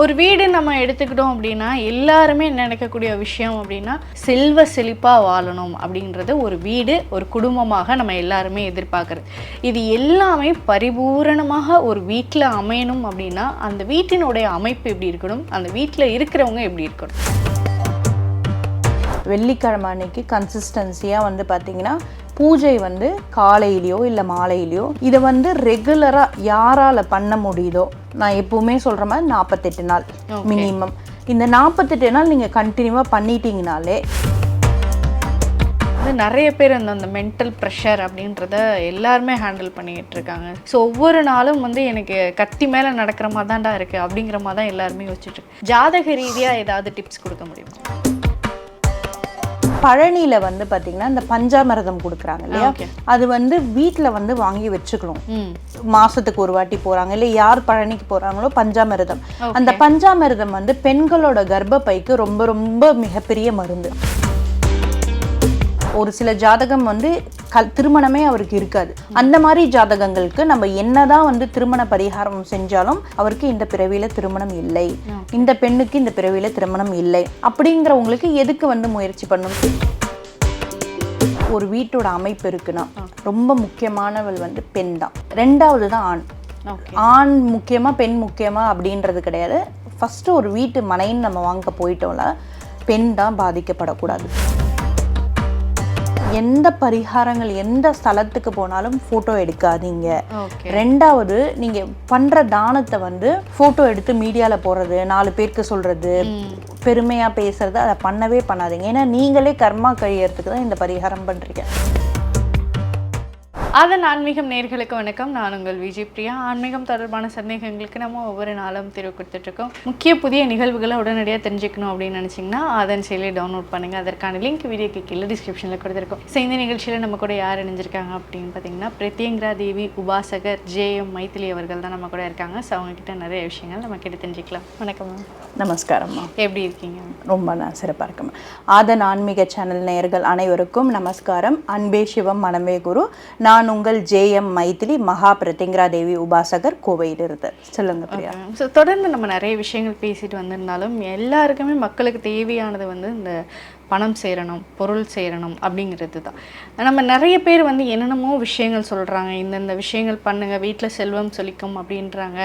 ஒரு வீடு நம்ம எடுத்துக்கிட்டோம் அப்படின்னா எல்லாருமே நினைக்கக்கூடிய விஷயம் அப்படின்னா செல்வ செழிப்பாக வாழணும் அப்படின்றது ஒரு வீடு ஒரு குடும்பமாக நம்ம எல்லாருமே எதிர்பார்க்குறது. இது எல்லாமே பரிபூரணமாக ஒரு வீட்டில் அமையணும் அப்படின்னா அந்த வீட்டினுடைய அமைப்பு எப்படி இருக்கணும் அந்த வீட்டில் இருக்கிறவங்க எப்படி இருக்கணும்? வெள்ளிக்கிழமை அன்னைக்கு கன்சிஸ்டன்சியாக வந்து பார்த்தீங்கன்னா பூஜை வந்து காலையிலையோ இல்லை மாலையிலையோ இதை வந்து ரெகுலராக யாரால் பண்ண முடியுதோ நான் எப்பவுமே சொல்கிற மாதிரி நாற்பத்தெட்டு நாள் மினிமம் இந்த நாற்பத்தெட்டு நாள் நீங்கள் கண்டினியூவாக பண்ணிட்டீங்கனாலே வந்து நிறைய பேர் அந்த அந்த மென்டல் ப்ரெஷர் அப்படின்றத எல்லாருமே ஹேண்டில் பண்ணிக்கிட்டு இருக்காங்க. ஸோ ஒவ்வொரு நாளும் வந்து எனக்கு கத்தி மேலே நடக்கிற மாதிரி தான்டா இருக்குது அப்படிங்கிற மாதிரி தான் எல்லாருமே யோசிச்சுட்டு. ஜாதக ரீதியாக ஏதாவது டிப்ஸ் கொடுக்க முடியுமா? பழனியில் வந்து பார்த்தீங்கன்னா இந்த பஞ்சாமிரதம் கொடுக்குறாங்க இல்லையா. அது வந்து வீட்டில் வந்து வாங்கி வச்சுக்கணும். ம். மாசத்துக்கு ஒரு வாட்டி போறாங்க. இல்லை யார் பழனிக்கு போறாங்களோ பஞ்சாமிர்தம். அந்த பஞ்சாமிர்தம் வந்து பெண்களோட கர்ப்பப்பைக்கு ரொம்ப ரொம்ப மிகப்பெரிய மருந்து. ஒரு சில ஜாதகம் வந்து கல் திருமணமே அவருக்கு இருக்காது. அந்த மாதிரி ஜாதகங்களுக்கு நம்ம என்னதான் வந்து திருமண பரிகாரம் செஞ்சாலும் அவருக்கு இந்த பிறவியில திருமணம் இல்லை. இந்த பெண்ணுக்கு இந்த பிறவியில திருமணம் இல்லை. அப்படிங்கிறவங்களுக்கு எதுக்கு வந்து முயற்சி பண்ணும் ஒரு வீட்டோட அமைப்பு இருக்குன்னா ரொம்ப முக்கியமானவள் வந்து பெண் தான். ரெண்டாவது தான் ஆண். ஆண் முக்கியமா பெண் முக்கியமா அப்படின்றது கிடையாது. ஃபர்ஸ்ட் ஒரு வீட்டு மனைன்னு நம்ம வாங்க போயிட்டோம்ல பெண் தான் பாதிக்கப்படக்கூடாது. எந்த பரிகாரங்கள் எந்த ஸ்தலத்துக்கு போனாலும் ஃபோட்டோ எடுக்காதீங்க. ரெண்டாவது நீங்க பண்ற தானத்தை வந்து ஃபோட்டோ எடுத்து மீடியால போடுறது நாலு பேருக்கு சொல்றது பெருமையா பேசுறது அதை பண்ணவே பண்ணாதீங்க. ஏன்னா நீங்களே கர்மா கழியறதுக்கு தான் இந்த பரிகாரம் பண்றீங்க. அதன் ஆன்மீகம் நேர்களுக்கு வணக்கம். நான் உங்கள் விஜய் பிரியா. ஆன்மீகம் தொடர்பான சந்தேகங்களுக்கு நம்ம ஒவ்வொரு நாளும் தீர்வு கொடுத்துட்ருக்கோம். முக்கிய புதிய நிகழ்வுகளை உடனடியாக தெரிஞ்சுக்கணும் அப்படின்னு நினச்சிங்கன்னா அதன் செயலியை டவுன்லோட் பண்ணுங்கள் அதற்கான லிங்க் வீடியோக்கு கீழே டிஸ்கிரிப்ஷனில் கொடுத்துருக்கோம். ஸோ இந்த நிகழ்ச்சியில் நம்ம கூட யார் இணைஞ்சிருக்காங்க அப்படின்னு பார்த்தீங்கன்னா பிரத்யங்கரா தேவி உபாசகர் ஜே எம் மைத்திலி அவர்கள் தான் நம்ம கூட இருக்காங்க. ஸோ அவங்கக்கிட்ட நிறைய விஷயங்கள் நம்ம கிட்ட தெரிஞ்சுக்கலாம். வணக்கம் மேம் நமஸ்காரம்மா எப்படி இருக்கீங்க? ரொம்ப நான் சிறப்பாக இருக்கேன் ஆதன் ஆன்மீக சேனல் நேயர்கள் அனைவருக்கும் நமஸ்காரம். அன்பே சிவம் மனமே குரு. நான் உங்கள் ஜேஎம் மைத்திலி மகா பிரதிங்கரா தேவி உபாசகர் கோவையிலிருந்து. சொல்லுங்க பிரியா. ஸோ தொடர்ந்து நம்ம நிறைய விஷயங்கள் பேசிட்டு வந்திருந்தாலும் எல்லாருக்குமே மக்களுக்கு தேவையானது வந்து இந்த பணம் சேரணும் பொருள் சேரணும் அப்படிங்கிறது தான். நம்ம நிறைய பேர் வந்து என்னென்னமோ விஷயங்கள் சொல்கிறாங்க இந்தந்த விஷயங்கள் பண்ணுங்கள் வீட்டில் செல்வம் செழிக்கும் அப்படின்றாங்க.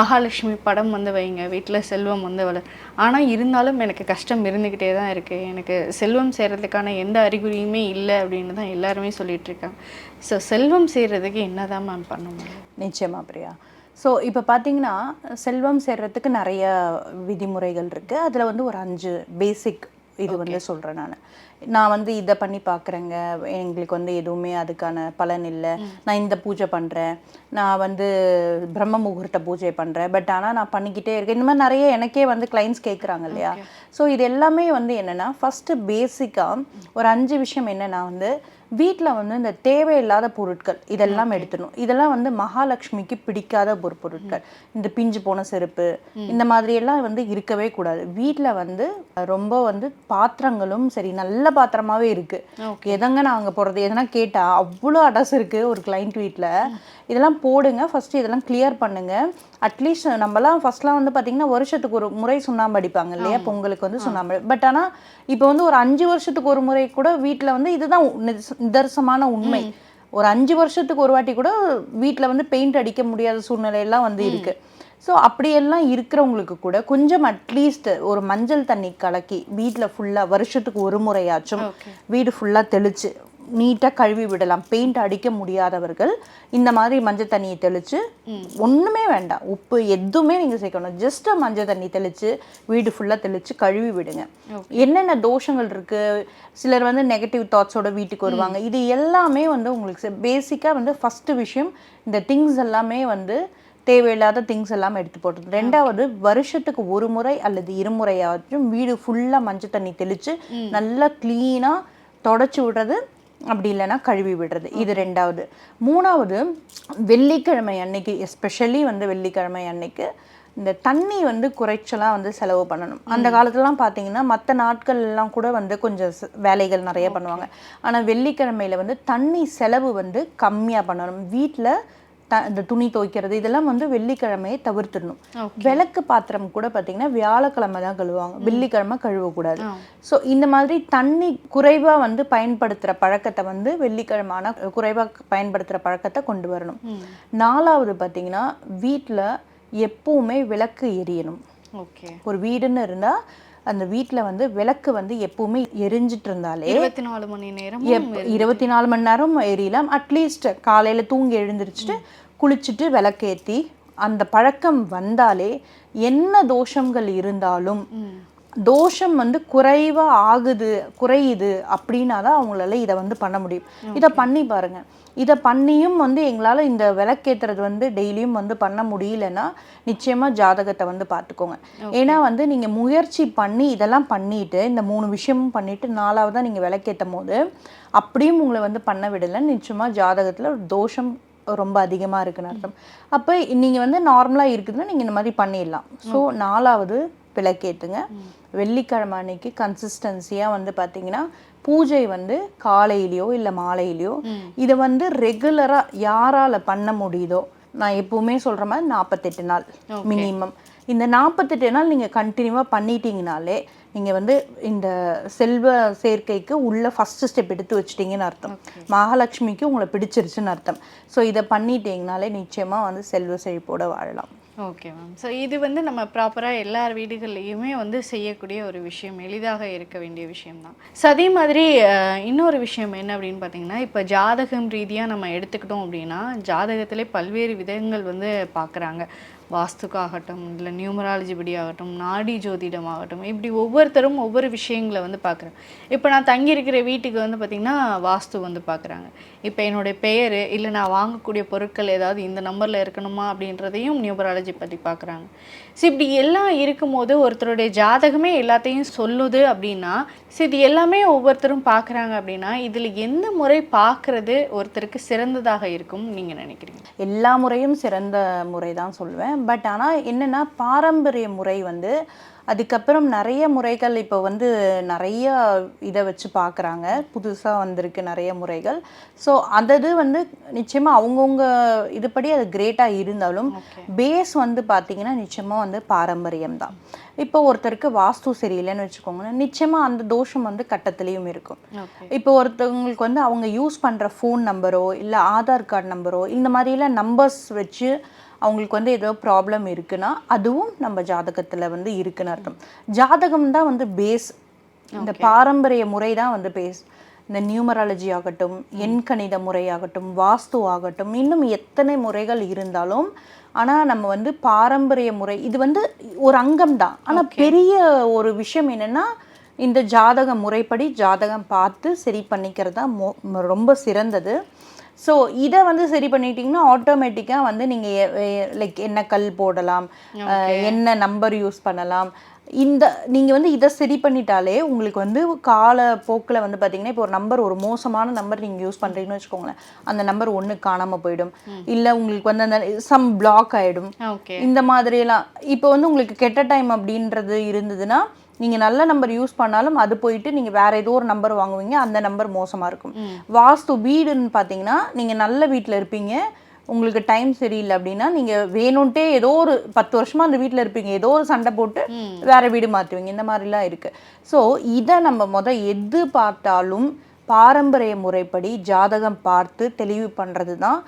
மகாலட்சுமி படம் வந்து வைங்க வீட்டில் செல்வம் வந்து வளர் ஆனால் இருந்தாலும் எனக்கு கஷ்டம் இருந்துக்கிட்டே தான் இருக்குது எனக்கு செல்வம் சேர்றதுக்கான எந்த அறிகுறியுமே இல்லை அப்படின்னு தான் எல்லாருமே சொல்லிட்டு இருக்காங்க. ஸோ செல்வம் சேர்றதுக்கு என்னதான் மேம் பண்ண முடியும்? நிச்சயமா பிரியா. ஸோ இப்போ பார்த்தீங்கன்னா செல்வம் சேர்றதுக்கு நிறைய விதிமுறைகள் இருக்குது அதில் வந்து ஒரு அஞ்சு பேசிக் இது வந்து சொல்கிறேன் நான். நான் வந்து இதை பண்ணி பார்க்குறேங்க எங்களுக்கு வந்து எதுவுமே அதுக்கான பலன் இல்லை. நான் இந்த பூஜை பண்ணுறேன் நான் வந்து பிரம்ம முகூர்த்த பூஜை பண்ணுறேன் பட் ஆனால் நான் பண்ணிக்கிட்டே இருக்கேன். இந்த மாதிரி நிறைய எனக்கே வந்து கிளைண்ட்ஸ் கேட்குறாங்க இல்லையா? ஸோ இது எல்லாமே வந்து என்னென்னா ஃபஸ்ட்டு பேசிக்காக ஒரு அஞ்சு விஷயம் என்னென்னா வந்து வீட்டில் வந்து இந்த தேவையில்லாத பொருட்கள் இதெல்லாம் எடுத்துடணும். இதெல்லாம் வந்து மகாலட்சுமிக்கு பிடிக்காத ஒரு பொருட்கள். இந்த பிஞ்சு போன செருப்பு இந்த மாதிரி எல்லாம் வந்து இருக்கவே கூடாது. வீட்டில் வந்து ரொம்ப வந்து பாத்திரங்களும் சரி நல்ல பாத்திரமாவே இருக்கு. எதங்க நான் அங்கே போடுறது எதனா கேட்டா அவ்வளோ அடஸ் இருக்கு ஒரு கிளைண்ட் வீட்டில் இதெல்லாம் போடுங்க. ஃபர்ஸ்ட் இதெல்லாம் கிளியர் பண்ணுங்க. அட்லீஸ்ட் நம்மலாம் ஃபர்ஸ்ட்லாம் வந்து பார்த்தீங்கன்னா வருஷத்துக்கு ஒரு முறை சுண்ணாம்பு அடிப்பாங்க இல்லையா? பொங்கலுக்கு வந்து சுண்ணாம்பு பட் ஆனால் இப்போ வந்து ஒரு அஞ்சு வருஷத்துக்கு ஒரு முறை கூட வீட்டில் வந்து இதுதான் நிதர்சமான உண்மை. ஒரு அஞ்சு வருஷத்துக்கு ஒரு வாட்டி கூட வீட்டில் வந்து பெயிண்ட் அடிக்க முடியாத சூழ்நிலையெல்லாம் வந்து இருக்கு. ஸோ அப்படியெல்லாம் இருக்கிறவங்களுக்கு கூட கொஞ்சம் அட்லீஸ்ட் ஒரு மஞ்சள் தண்ணி கலக்கி வீட்டில் ஃபுல்லாக வருஷத்துக்கு ஒரு முறையாச்சும் வீடு ஃபுல்லாக தெளிச்சு நீட்டாக கழுவி விடலாம். பெயிண்ட் அடிக்க முடியாதவர்கள் இந்த மாதிரி மஞ்சள் தண்ணியை தெளித்து ஒன்றுமே வேண்டாம். உப்பு எதுவுமே நீங்கள் சேர்க்கணும். ஜஸ்ட் மஞ்சள் தண்ணி தெளித்து வீடு ஃபுல்லாக தெளித்து கழுவி விடுங்க. என்னென்ன தோஷங்கள் இருக்குது சிலர் வந்து நெகட்டிவ் தாட்ஸோட வீட்டுக்கு வருவாங்க. இது எல்லாமே வந்து உங்களுக்கு பேசிக்காக வந்து ஃபஸ்ட்டு விஷயம் இந்த திங்ஸ் எல்லாமே வந்து தேவையில்லாத திங்ஸ் எல்லாம் எடுத்து போட்டது ரெண்டாவது வருஷத்துக்கு ஒரு முறை அல்லது இருமுறையாச்சும் வீடு ஃபுல்லாக மஞ்சள் தண்ணி தெளித்து நல்லா க்ளீனாக தொடச்சி விடுறது அப்படி இல்லைன்னா கழுவி விடுறது. இது ரெண்டாவது. மூணாவது வெள்ளிக்கிழமை அன்னைக்கு எஸ்பெஷலி வந்து வெள்ளிக்கிழமை அன்னைக்கு இந்த தண்ணி வந்து குறைச்சலாக வந்து செலவு பண்ணணும். அந்த காலத்துலலாம் பார்த்தீங்கன்னா மற்ற நாட்கள்லாம் கூட வந்து கொஞ்சம் வேலைகள் நிறைய பண்ணுவாங்க. ஆனால் வெள்ளிக்கிழமையில வந்து தண்ணி செலவு வந்து கம்மியாக பண்ணணும். வீட்டில் த இந்த துணி துவைக்கிறது இதெல்லாம் வந்து வெள்ளிக்கிழமையை தவிர்த்துடணும். விளக்கு பாத்திரம் கூட பார்த்தீங்கன்னா வியாழக்கிழமை தான் கழுவுவாங்க வெள்ளிக்கிழமை கழுவக்கூடாது. ஸோ இந்த மாதிரி தண்ணி குறைவாக வந்து பயன்படுத்துகிற பழக்கத்தை வந்து வெள்ளிக்கிழமான குறைவாக பயன்படுத்துகிற பழக்கத்தை கொண்டு வரணும். நாலாவது பார்த்தீங்கன்னா வீட்டில் எப்பவுமே விளக்கு எரியணும். ஓகே. ஒரு வீடுன்னு இருந்தால் அந்த வீட்டில் வந்து விளக்கு வந்து எப்பவுமே எரிஞ்சிட்டு இருந்தாலே இருபத்தி நாலு மணி நேரம் இருபத்தி நாலு மணி நேரம் எரியலாம். அட்லீஸ்ட் காலையில தூங்கி எழுந்திரிச்சிட்டு குளிச்சுட்டு விளக்கேத்தி அந்த பழக்கம் வந்தாலே என்ன தோஷங்கள் இருந்தாலும் தோஷம் வந்து குறைவா ஆகுது குறையுது அப்படின்னா தான் அவங்களால இதை வந்து பண்ண முடியும். இதை பண்ணி பாருங்க. இதை பண்ணியும் வந்து எங்களால் இந்த விளக்கேத்துறது வந்து டெய்லியும் வந்து பண்ண முடியலன்னா நிச்சயமா ஜாதகத்தை வந்து பார்த்துக்கோங்க. ஏன்னா வந்து நீங்க முயற்சி பண்ணி இதெல்லாம் பண்ணிட்டு இந்த மூணு விஷயமும் பண்ணிட்டு நாலாவதா நீங்க விளக்கேற்றும் போது அப்படியும் உங்களை வந்து பண்ண விடலை நிச்சயமா ஜாதகத்துல ஒரு தோஷம் ரொம்ப அதிகமாக இருக்குன்னு அர்த்தம். அப்போ நீங்கள் வந்து நார்மலாக இருக்குதுன்னா நீங்கள் இந்த மாதிரி பண்ணிடலாம். ஸோ நாலாவது விளக்கேற்றுங்க வெள்ளிக்கிழமை அன்னைக்கு கன்சிஸ்டன்சியாக வந்து பார்த்தீங்கன்னா பூஜை வந்து காலையிலையோ இல்லை மாலையிலையோ இதை வந்து ரெகுலராக யாரால் பண்ண முடியுதோ நான் எப்பவுமே சொல்கிற மாதிரி நாற்பத்தெட்டு நாள் மினிமம் இந்த நாற்பத்தெட்டு நாள் நீங்கள் கண்டினியூவாக பண்ணிட்டீங்கனாலே நீங்கள் வந்து இந்த செல்வ சேர்க்கைக்கு உள்ள ஃபர்ஸ்ட் ஸ்டெப் எடுத்து வச்சிட்டீங்கன்னு அர்த்தம். மகாலட்சுமிக்கு உங்களை பிடிச்சிருச்சுன்னு அர்த்தம். ஸோ இதை பண்ணிட்டீங்கனாலே நிச்சயமாக வந்து செல்வ செழிப்போட வாழலாம். ஓகே மேம் ஸோ இது வந்து நம்ம ப்ராப்பராக எல்லார் வீடுகள்லையுமே வந்து செய்யக்கூடிய ஒரு விஷயம் எளிதாக இருக்க வேண்டிய விஷயம்தான். ஸோ அதே மாதிரி இன்னொரு விஷயம் என்ன அப்படின்னு பார்த்தீங்கன்னா இப்போ ஜாதகம் ரீதியாக நம்ம எடுத்துக்கிட்டோம் அப்படின்னா ஜாதகத்திலே பல்வேறு விதங்கள் வந்து பார்க்குறாங்க வாஸ்துக்காகட்டும் இல்லை நியூமராலஜி படி ஆகட்டும் நாடி ஜோதிடம் ஆகட்டும் இப்படி ஒவ்வொருத்தரும் ஒவ்வொரு விஷயங்களை வந்து பார்க்குறேன் இப்போ நான் தங்கியிருக்கிற வீட்டுக்கு வந்து பார்த்திங்கன்னா வாஸ்து வந்து பார்க்குறாங்க இப்போ என்னுடைய பெயர் இல்லை நான் வாங்கக்கூடிய பொருட்கள் ஏதாவது இந்த நம்பரில் இருக்கணுமா அப்படின்றதையும் நியூமராலஜி பற்றி பார்க்குறாங்க ஸோ இப்படி எல்லாம் இருக்கும்போது ஒருத்தருடைய ஜாதகமே எல்லாத்தையும் சொல்லுது அப்படின்னா ஸோ இது எல்லாமே ஒவ்வொருத்தரும் பார்க்குறாங்க அப்படின்னா இதில் எந்த முறை பார்க்குறது ஒருத்தருக்கு சிறந்ததாக இருக்கும் நீங்கள் நினைக்கிறீங்க? எல்லா முறையும் சிறந்த முறை தான் சொல்லுவேன். பட் ஆனால் என்னென்னா பாரம்பரிய முறை வந்து அதுக்கப்புறம் நிறைய முறைகள் இப்போ வந்து நிறைய இதை வச்சு பார்க்குறாங்க. புதுசாக வந்திருக்கு நிறைய முறைகள். ஸோ அதது வந்து நிச்சயமாக அவங்கவுங்க இதுபடி அது கிரேட்டாக இருந்தாலும் பேஸ் வந்து பார்த்தீங்கன்னா நிச்சயமாக வந்து பாரம்பரியம் தான். இப்போ ஒருத்தருக்கு வாஸ்து சரியில்லைன்னு வச்சுக்கோங்களேன். நிச்சயமாக அந்த தோஷம் வந்து கட்டத்துலேயும் இருக்கும். இப்போ ஒருத்தவங்களுக்கு வந்து அவங்க யூஸ் பண்ணுற ஃபோன் நம்பரோ இல்லை ஆதார் கார்டு நம்பரோ இந்த மாதிரிலாம் நம்பர்ஸ் வச்சு அவங்களுக்கு வந்து ஏதோ ப்ராப்ளம் இருக்குன்னா அதுவும் நம்ம ஜாதகத்தில் வந்து இருக்குன்னு அர்த்தம். ஜாதகம் தான் வந்து பேஸ் இந்த பாரம்பரிய முறை தான் வந்து பேஸ் இந்த நியூமராலஜி ஆகட்டும் எண்கணித முறையாகட்டும் வாஸ்து ஆகட்டும் இன்னும் எத்தனை முறைகள் இருந்தாலும் ஆனால் நம்ம வந்து பாரம்பரிய முறை இது வந்து ஒரு அங்கம் தான் ஆனால் பெரிய ஒரு விஷயம் என்னன்னா இந்த ஜாதக முறைப்படி ஜாதகம் பார்த்து சரி பண்ணிக்கிறது தான் ரொம்ப சிறந்தது. ஸோ இதை வந்து சரி பண்ணிட்டீங்கன்னா ஆட்டோமேட்டிக்காக வந்து நீங்கள் லைக் என்ன கல் போடலாம் என்ன நம்பர் யூஸ் பண்ணலாம். இந்த நீங்கள் வந்து இதை சரி பண்ணிட்டாலே உங்களுக்கு வந்து கால போக்கில் வந்து பார்த்தீங்கன்னா இப்போ ஒரு நம்பர் ஒரு மோசமான நம்பர் நீங்கள் யூஸ் பண்ணுறீங்கன்னு வச்சுக்கோங்களேன். அந்த நம்பர் ஒன்று காணாமல் போயிடும். இல்லை உங்களுக்கு வந்து அந்த சம் பிளாக் ஆகிடும் இந்த மாதிரியெல்லாம் இப்போ வந்து உங்களுக்கு கெட்ட டைம் அப்படின்றது இருந்ததுன்னா நீங்கள் நல்ல நம்பர் யூஸ் பண்ணாலும் அது போயிட்டு நீங்கள் வேற ஏதோ ஒரு நம்பர் வாங்குவீங்க அந்த நம்பர் மோசமாக இருக்கும். வாஸ்து வீடுன்னு பார்த்தீங்கன்னா நீங்கள் நல்ல வீட்டில் இருப்பீங்க. உங்களுக்கு டைம் சரியில்லை அப்படின்னா நீங்கள் வேணும்ட்டே ஏதோ ஒரு பத்து வருஷமா அந்த வீட்டில் இருப்பீங்க. ஏதோ ஒரு சண்டை போட்டு வேற வீடு மாற்றுவீங்க இந்த மாதிரிலாம் இருக்கு. ஸோ இதை நம்ம முத எது பார்த்தாலும் பாரம்பரிய முறைப்படி ஜாதகம் பார்த்து தெளிவு பண்ணுறது தான்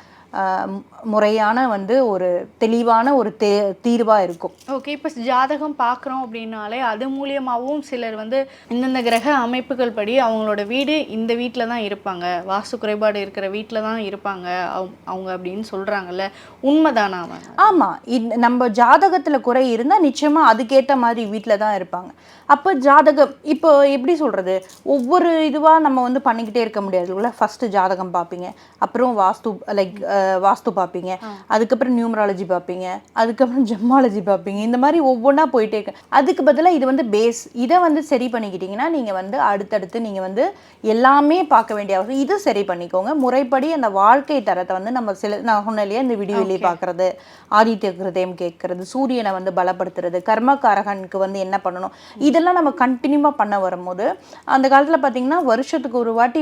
முறையான வந்து ஒரு தெளிவான ஒரு தே தீர்வாக இருக்கும். ஓகே இப்போ ஜாதகம் பார்க்குறோம் அப்படின்னாலே அது மூலியமாகவும் சிலர் வந்து இந்தந்த கிரக அமைப்புகள் படி அவங்களோட வீடு இந்த வீட்டில் தான் இருப்பாங்க. வாஸ்து குறைபாடு இருக்கிற வீட்டில் தான் இருப்பாங்க. அவங்க- அவங்க அப்படின்னு சொல்கிறாங்கல்ல உண்மைதானா அவன்? ஆமாம் இந்த நம்ம ஜாதகத்தில் குறை இருந்தால் நிச்சயமாக அதுக்கேற்ற மாதிரி வீட்டில் தான் இருப்பாங்க. அப்போ ஜாதகம் இப்போ எப்படி சொல்கிறது ஒவ்வொரு இதுவாக நம்ம வந்து பண்ணிக்கிட்டே இருக்க முடியாதுல்ல ஃபஸ்ட்டு ஜாதகம் பார்ப்பீங்க அப்புறம் வாஸ்து லைக் வாஸ்து பார்ப்பீங்க. அதுக்கப்புறம் நியூமராலஜி பார்ப்பீங்க. அதுக்கப்புறம் ஜெம்மாலஜி பார்ப்பீங்க. இந்த மாதிரி ஒவ்வொன்றா போயிட்டே இருக்கு. அதுக்கு பதிலாக இது வந்து பேஸ் இதை வந்து சரி பண்ணிக்கிட்டீங்கன்னா நீங்கள் வந்து அடுத்தடுத்து நீங்கள் வந்து எல்லாமே பார்க்க வேண்டிய அவசியம். இது சரி பண்ணிக்கோங்க. முறைப்படி அந்த வாழ்க்கை தரத்தை வந்து நம்ம சில நான் சொன்னேன் இல்லையா இந்த வீடியோலேயே பார்க்குறது ஆதித்ய கிருதயம் கேட்கறது சூரியனை வந்து பலப்படுத்துறது கர்மகாரகனுக்கு வந்து என்ன பண்ணணும் இதெல்லாம் நம்ம கண்டினியூவாக பண்ண வரும்போது அந்த காலத்தில் பார்த்தீங்கன்னா வருஷத்துக்கு ஒரு வாட்டி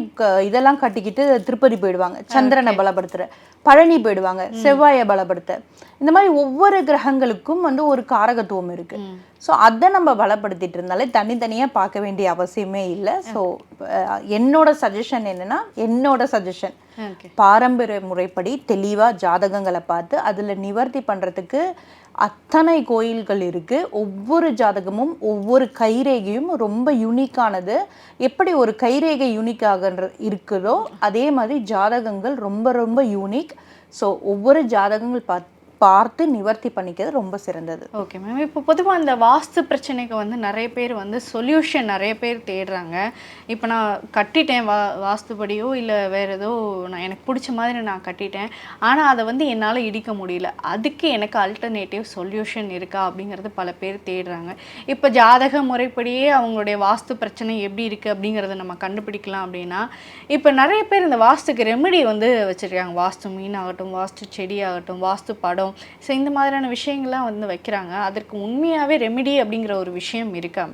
இதெல்லாம் கட்டிக்கிட்டு திருப்பதி போயிடுவாங்க. சந்திரனை பலப்படுத்துற. பழனி போயிடுவாங்க. செவ்வாயை பலப்படுத்த. இந்த மாதிரி ஒவ்வொரு கிரகங்களுக்கும் வந்து ஒரு காரகத்துவம் இருக்கு. ஸோ அதை நம்ம பலப்படுத்திட்டு இருந்தாலே தனித்தனியாக பார்க்க வேண்டிய அவசியமே இல்லை. ஸோ என்னோட சஜஷன் என்னன்னா என்னோட சஜஷன் பாரம்பரிய முறைப்படி தெளிவாக ஜாதகங்களை பார்த்து அதில் நிவர்த்தி பண்ணுறதுக்கு அத்தனை கோயில்கள் இருக்குது ஒவ்வொரு ஜாதகமும் ஒவ்வொரு கைரேகையும் ரொம்ப யூனிக்கானது எப்படி ஒரு கைரேகை யூனிக்காக இருக்குதோ அதே மாதிரி ஜாதகங்கள் ரொம்ப ரொம்ப யூனிக் ஸோ ஒவ்வொரு ஜாதகங்கள் பார்த்து பார்த்து நிவர்த்தி பண்ணிக்கிறது ரொம்ப சிறந்தது. ஓகே மேம் இப்போ பொதுவாக அந்த வாஸ்து பிரச்சனைக்கு வந்து நிறைய பேர் வந்து சொல்யூஷன் நிறைய பேர் தேடுறாங்க. இப்போ நான் கட்டிட்டேன் வா வாஸ்துபடியோ இல்லை வேறு ஏதோ நான் எனக்கு பிடிச்ச மாதிரி நான் கட்டிட்டேன். ஆனால் அதை வந்து என்னால் இடிக்க முடியல. அதுக்கு எனக்கு அல்டர்னேட்டிவ் சொல்யூஷன் இருக்கா அப்படிங்கிறது பல பேர் தேடுறாங்க. இப்போ ஜாதக முறைப்படியே அவங்களுடைய வாஸ்து பிரச்சனை எப்படி இருக்குது அப்படிங்கிறத நம்ம கண்டுபிடிக்கலாம் அப்படின்னா இப்போ நிறைய பேர் இந்த வாஸ்துக்கு ரெமெடி வந்து வச்சுருக்காங்க. வாஸ்து மீன் ஆகட்டும் வாஸ்து செடி ஆகட்டும் வாஸ்து படம் ஸோ இந்த மாதிரியான விஷயங்கள்லாம் வந்து வைக்கிறாங்க. அதற்கு உண்மையாகவே ரெமிடி அப்படிங்கிற ஒரு விஷயம் இருக்காம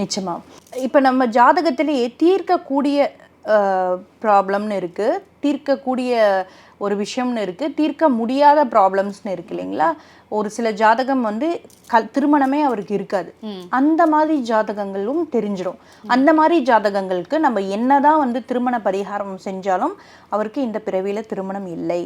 நிச்சயமாக இப்போ நம்ம ஜாதகத்திலேயே தீர்க்கக்கூடிய ப்ராப்ளம்னு இருக்கு. தீர்க்கக்கூடிய ஒரு விஷயம்னு இருக்கு தீர்க்க முடியாத ப்ராப்ளம்ஸ்னு இருக்கு இல்லைங்களா? ஒரு சில ஜாதகம் வந்து கல் திருமணமே அவருக்கு இருக்காது. அந்த மாதிரி ஜாதகங்களும் தெரிஞ்சிடும் அந்த மாதிரி ஜாதகங்களுக்கு நம்ம என்னதான் வந்து திருமண பரிகாரம் செஞ்சாலும் அவருக்கு இந்த பிறவியில திருமணம் இல்லை.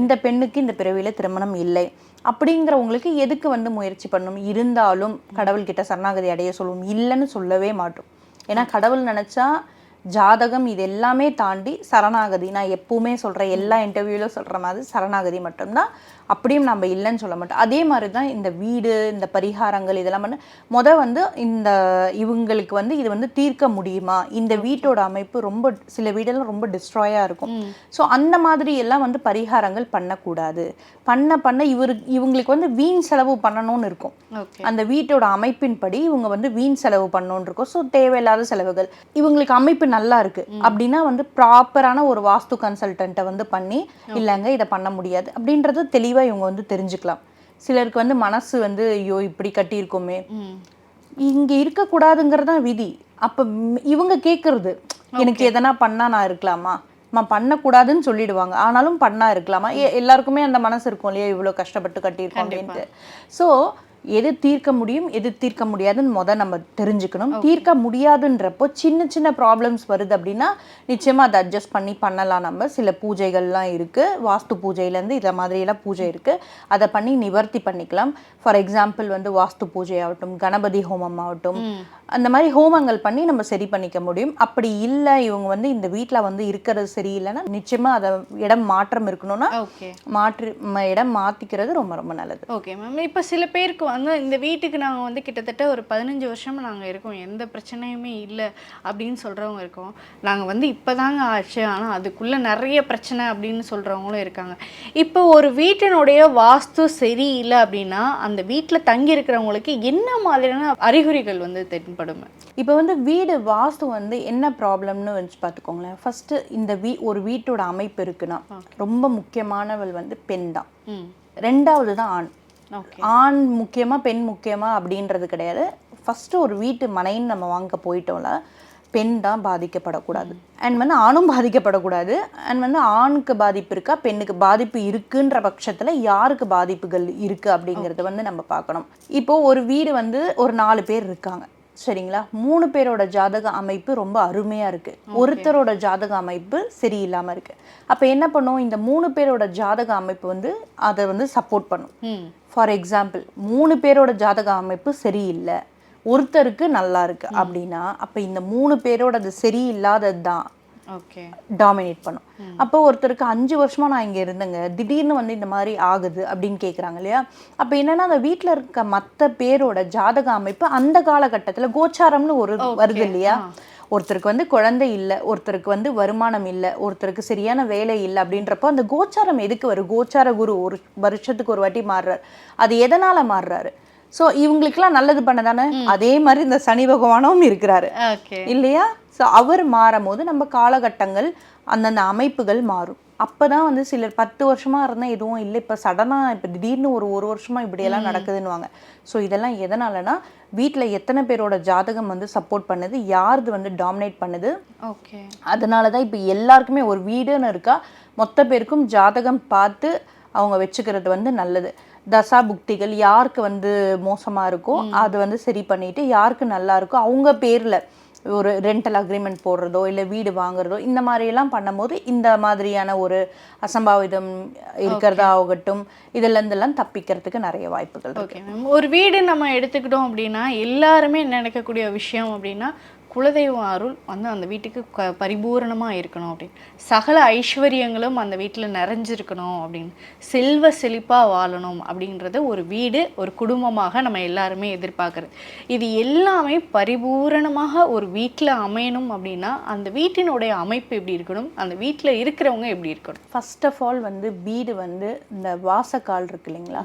இந்த பெண்ணுக்கு இந்த பிறவியில திருமணம் இல்லை. அப்படிங்கிறவங்களுக்கு எதுக்கு வந்து முயற்சி பண்ணணும்? இருந்தாலும் கடவுள்கிட்ட சரணாகதி அடைய சொல்லுவோம் இல்லைன்னு சொல்லவே மாட்டோம். ஏன்னா கடவுள் நினைச்சா ஜாதகம் இது எல்லாமே தாண்டி சரணாகதி. நான் எப்பவுமே சொல்றேன் எல்லா இன்டர்வியூவிலும் சொல்ற மாதிரி சரணாகதி மட்டும்தான். அப்படியும் நம்ம இல்லைன்னு சொல்ல மாட்டோம். அதே மாதிரி தான் இந்த வீடு இந்த பரிகாரங்கள் இதெல்லாம் பண்ண முத வந்து இந்த இவங்களுக்கு வந்து இது வந்து தீர்க்க முடியுமா? இந்த வீட்டோட அமைப்பு ரொம்ப சில வீடெல்லாம் ரொம்ப டிஸ்ட்ராயாக இருக்கும். ஸோ அந்த மாதிரி எல்லாம் வந்து பரிகாரங்கள் பண்ணக்கூடாது. பண்ண பண்ண இவரு இவங்களுக்கு வந்து வீண் செலவு பண்ணணும்னு இருக்கும். அந்த வீட்டோட அமைப்பின்படி இவங்க வந்து வீண் செலவு பண்ணணும்னு இருக்கும். ஸோ தேவையில்லாத செலவுகள். இவங்களுக்கு அமைப்பு நல்லா இருக்கு. அப்படின்னா வந்து ப்ராப்பரான ஒரு வாஸ்து கன்சல்டன்ட்டை வந்து பண்ணி இல்லைங்க இதை பண்ண முடியாது. அப்படின்றது தெளிவாக இவங்க வந்து தெரிஞ்சுக்கலாம். சிலருக்கு வந்து மனசு வந்து ஐயோ இப்படி கட்டியிருக்கோமே. இங்க இருக்கக்கூடாதுங்கிறது தான் விதி. அப்ப இவங்க கேட்கறது எனக்கு எதனா பண்ணா நான் இருக்கலாமா? அம்மா பண்ணக்கூடாதுன்னு சொல்லிடுவாங்க. ஆனாலும் பண்ணா இருக்கலாமா? எல்லாருக்குமே அந்த மனசு இருக்கும் இல்லையா? இவ்வளோ கஷ்டப்பட்டு கட்டியிருக்கோம் அப்படின்ட்டு ஸோ எது தீர்க்க முடியும் எது தீர்க்க முடியாதுன்னு முத நம்ம தெரிஞ்சுக்கணும். தீர்க்க முடியாதுன்றப்போ சின்ன சின்ன ப்ராப்ளம்ஸ் வருது அப்படின்னா நிச்சயமா அதை அட்ஜஸ்ட் பண்ணி பண்ணலாம் நம்ம. சில பூஜைகள்லாம் இருக்கு. வாஸ்து பூஜையிலேருந்து இதை மாதிரியெல்லாம் பூஜை இருக்கு. அதை பண்ணி நிவர்த்தி பண்ணிக்கலாம். ஃபார் எக்ஸாம்பிள் வந்து வாஸ்து பூஜை ஆகட்டும் கணபதி ஹோமம் ஆகட்டும் அந்த மாதிரி ஹோமங்கள் பண்ணி நம்ம சரி பண்ணிக்க முடியும். அப்படி இல்லை இவங்க வந்து இந்த வீட்டில் வந்து இருக்கிறது சரியில்லைன்னா நிச்சயமா அதை இடம் மாற்றம் இருக்கணும்னா மாற்று இடம் மாத்திக்கிறது ரொம்ப ரொம்ப நல்லது. ஓகே மேம் இப்போ சில பேருக்கு வந்து இந்த வீட்டுக்கு நாங்கள் வந்து கிட்டத்தட்ட ஒரு பதினஞ்சு வருஷமா நாங்கள் இருக்கோம். எந்த பிரச்சனையுமே இல்லை அப்படின்னு சொல்கிறவங்க இருக்கோம். நாங்கள் வந்து இப்போதாங்க ஆச்சு. ஆனால் அதுக்குள்ளே நிறைய பிரச்சனை அப்படின்னு சொல்கிறவங்களும் இருக்காங்க. இப்போ ஒரு வீட்டினுடைய வாஸ்து சரியில்லை அப்படின்னா அந்த வீட்டில் தங்கி இருக்கிறவங்களுக்கு என்ன மாதிரியான அறிகுறிகள் வந்து தென்படும்? இப்போ வந்து வீடு வாஸ்து வந்து என்ன ப்ராப்ளம்னு வச்சு பார்த்துக்கோங்களேன். ஃபர்ஸ்ட் இந்த வீ ஒரு வீட்டோட அமைப்பு இருக்குன்னா ரொம்ப முக்கியமானவள் வந்து பெண் தான். ரெண்டாவது தான் ஆண். ஆண் முக்கியமா பெண் முக்கியமா அப்படின்றது கிடையாது. ஃபர்ஸ்ட் ஒரு வீட்டு மனைன்னு நம்ம வாங்க போயிட்டோம்ல பெண் தான் பாதிக்கப்படக்கூடாது. அண்ட் வந்து ஆணும் பாதிக்கப்படக்கூடாது. அண்ட் வந்து ஆணுக்கு பாதிப்பு இருக்கா பெண்ணுக்கு பாதிப்பு இருக்குன்ற பட்சத்துல யாருக்கு பாதிப்புகள் இருக்கு அப்படிங்கறத வந்து நம்ம பார்க்கணும். இப்போ ஒரு வீடு வந்து ஒரு நாலு பேர் இருக்காங்க. சரிங்களா? மூணு பேரோட ஜாதக அமைப்பு ரொம்ப அருமையா இருக்கு. ஒருத்தரோட ஜாதக அமைப்பு சரியில்லாம இருக்கு. அப்ப என்ன பண்ணும் இந்த மூணு பேரோட ஜாதக அமைப்பு வந்து அதை வந்து சப்போர்ட் பண்ணும். ஃபார் எக்ஸாம்பிள் மூணு பேரோட ஜாதக அமைப்பு சரியில்லை. ஒருத்தருக்கு நல்லா இருக்கு அப்படின்னா அப்ப இந்த மூணு பேரோட அது சரியில்லாதது தான் டாமினேட் பண்ணும். அப்போ ஒருத்தருக்கு அஞ்சு வருஷமா நான் இங்க இருந்தேங்க. திடீர்னு வந்து இந்த மாதிரி ஆகுது அப்படின்னு கேக்குறாங்க இல்லையா? அப்ப என்னன்னா அந்த வீட்ல இருக்க மத்த பேரோட ஜாதக அமைப்பு அந்த காலகட்டத்துல கோச்சாரம்னு ஒரு வருது இல்லையா? ஒருத்தருக்கு வந்து குழந்தை இல்லை ஒருத்தருக்கு வந்து வருமானம் இல்லை ஒருத்தருக்கு சரியான வேலை இல்லை அப்படின்றப்போ அந்த கோச்சாரம் எதுக்கு வரும்? கோச்சார குரு ஒரு வருஷத்துக்கு ஒரு வாட்டி மாறுறாரு. அது எதனால மாறுறாரு? ஸோ இவங்களுக்கெல்லாம் நல்லது பண்ணதானே? அதே மாதிரி இந்த சனி பகவானும் இருக்கிறாரு. இல்லையா? ஸோ அவர் மாறும் போது நம்ம காலகட்டங்கள் அந்தந்த அமைப்புகள் மாறும். அப்பதான் வந்து சிலர் பத்து வருஷமா இருந்தா எதுவும் இல்லை. இப்போ சடனா இப்போ திடீர்னு ஒரு ஒரு வருஷமா இப்படியெல்லாம் நடக்குதுன்னுவாங்க. ஸோ இதெல்லாம் எதனாலனா வீட்டில் எத்தனை பேரோட ஜாதகம் வந்து சப்போர்ட் பண்ணுது யாருது வந்து டாமினேட் பண்ணுது? ஓகே. அதனால தான் இப்போ எல்லாருக்குமே ஒரு வீடுன்னு இருக்கா மொத்த பேருக்கும் ஜாதகம் பார்த்து அவங்க வச்சுக்கிறது வந்து நல்லது. தசா புக்திகள் யாருக்கு வந்து மோசமாக இருக்கோ அது வந்து சரி பண்ணிட்டு யாருக்கு நல்லா இருக்கோ அவங்க பேரில் ஒரு ரெண்டல் அக்ரிமெண்ட் போடுறதோ இல்லை வீடு வாங்குறதோ இந்த மாதிரியெல்லாம் பண்ணும்போது இந்த மாதிரியான ஒரு அசம்பாவிதம் இருக்கிறதா ஆகட்டும் இதுல இருந்தெல்லாம் தப்பிக்கிறதுக்கு நிறைய வாய்ப்புகள் ஓகே மேம் ஒரு வீடு நம்ம எடுத்துக்கிட்டோம் அப்படின்னா எல்லாருமே நினைக்கக்கூடிய விஷயம் அப்படின்னா குலதெய்வம் அருள் வந்து அந்த வீட்டுக்கு க பரிபூரணமாக இருக்கணும் அப்படின்னு. சகல ஐஸ்வர்யங்களும் அந்த வீட்டில் நிறைஞ்சிருக்கணும் அப்படின்னு. செல்வ செழிப்பாக வாழணும் அப்படின்றது ஒரு வீடு ஒரு குடும்பமாக நம்ம எல்லாருமே எதிர்பார்க்குறது. இது எல்லாமே பரிபூரணமாக ஒரு வீட்டில் அமையணும் அப்படின்னா அந்த வீட்டினுடைய அமைப்பு எப்படி இருக்கணும்? அந்த வீட்டில் இருக்கிறவங்க எப்படி இருக்கணும்? ஃபஸ்ட் ஆஃப் ஆல் வந்து வீடு வந்து இந்த வாசக்கால் இருக்கு இல்லைங்களா?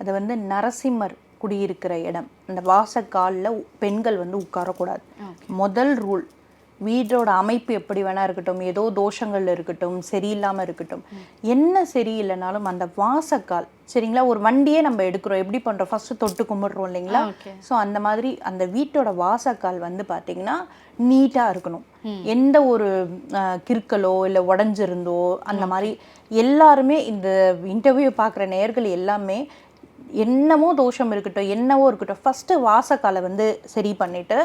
அது வந்து நரசிம்மர் குடியிருக்கிற இடம். அந்த வாசக்காலில் பெண்கள் வந்து உட்காரக்கூடாது. முதல் ரூல் வீடோட அமைப்பு எப்படி வேணா இருக்கட்டும் ஏதோ தோஷங்கள் இருக்கட்டும் சரியில்லாம இருக்கட்டும். என்ன சரியில்லைனாலும் அந்த வாசக்கால் சரிங்களா? ஒரு வண்டியே நம்ம எடுக்கிறோம். எப்படி பண்றோம்? ஃபர்ஸ்ட் தொட்டு கும்பிடுறோம் இல்லைங்களா? ஸோ அந்த மாதிரி அந்த வீட்டோட வாசக்கால் வந்து பார்த்தீங்கன்னா நீட்டாக இருக்கணும். எந்த ஒரு கிறுக்கலோ இல்லை உடஞ்சிருந்தோ அந்த மாதிரி எல்லாருமே இந்த இன்டர்வியூ பார்க்குற நேயர்கள் எல்லாமே என்னமோ தோஷம் இருக்கட்டும் என்னவோ இருக்கட்டும். ஃபர்ஸ்ட் வாசக்காலை வந்து சரி பண்ணிட்டு